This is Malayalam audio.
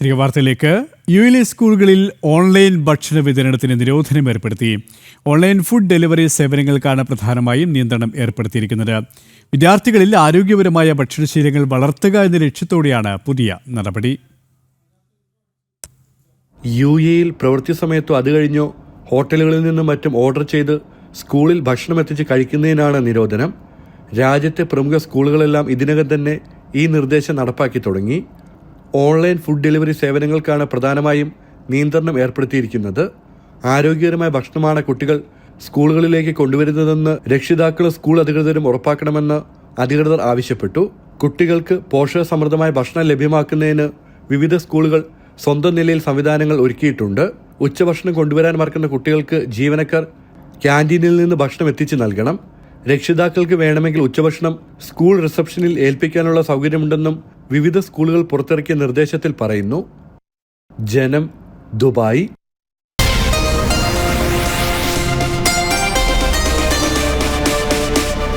തിരികെ വാർത്തയിലേക്ക്. യു എയിലെ സ്കൂളുകളിൽ ഓൺലൈൻ ഭക്ഷണ വിതരണത്തിന് നിരോധനം ഏർപ്പെടുത്തി. ഓൺലൈൻ ഫുഡ് ഡെലിവറി സേവനങ്ങൾക്കാണ് പ്രധാനമായും നിയന്ത്രണം ഏർപ്പെടുത്തിയിരിക്കുന്നത്. വിദ്യാർത്ഥികളിൽ ആരോഗ്യപരമായ ഭക്ഷണശീലങ്ങൾ വളർത്തുക എന്ന ലക്ഷ്യത്തോടെയാണ് പുതിയ നടപടി. യു എയിൽ പ്രവൃത്തി സമയത്തോ അത് കഴിഞ്ഞോ. ഹോട്ടലുകളിൽ നിന്നും മറ്റും ഓർഡർ ചെയ്ത് സ്കൂളിൽ ഭക്ഷണം എത്തിച്ച് കഴിക്കുന്നതിനാണ് നിരോധനം. രാജ്യത്തെ പ്രമുഖ സ്കൂളുകളെല്ലാം ഇതിനകം തന്നെ ഈ നിർദ്ദേശം നടപ്പാക്കി തുടങ്ങി. ഓൺലൈൻ ഫുഡ് ഡെലിവറി സേവനങ്ങൾക്കാണ് പ്രധാനമായും നിയന്ത്രണം ഏർപ്പെടുത്തിയിരിക്കുന്നത്. ആരോഗ്യകരമായ ഭക്ഷണമാണ് കുട്ടികൾ സ്കൂളുകളിലേക്ക് കൊണ്ടുവരുന്നതെന്ന് രക്ഷിതാക്കളും സ്കൂൾ അധികൃതരും ഉറപ്പാക്കണമെന്ന് അധികൃതർ ആവശ്യപ്പെട്ടു. കുട്ടികൾക്ക് പോഷകസമൃദ്ധമായ ഭക്ഷണം ലഭ്യമാക്കുന്നതിന് വിവിധ സ്കൂളുകൾ സ്വന്തം നിലയിൽ സംവിധാനങ്ങൾ ഒരുക്കിയിട്ടുണ്ട്. ഉച്ചഭക്ഷണം കൊണ്ടുവരാൻ മറക്കുന്ന കുട്ടികൾക്ക് ജീവനക്കാർ ക്യാന്റീനിൽ നിന്ന് ഭക്ഷണം എത്തിച്ചു നൽകണം. രക്ഷിതാക്കൾക്ക് വേണമെങ്കിൽ ഉച്ചഭക്ഷണം സ്കൂൾ റിസപ്ഷനിൽ ഏൽപ്പിക്കാനുള്ള സൗകര്യമുണ്ടെന്നും വിവിധ സ്കൂളുകൾ പുറത്തിറക്കിയ നിർദ്ദേശത്തിൽ പറയുന്നു ജനം ദുബായ്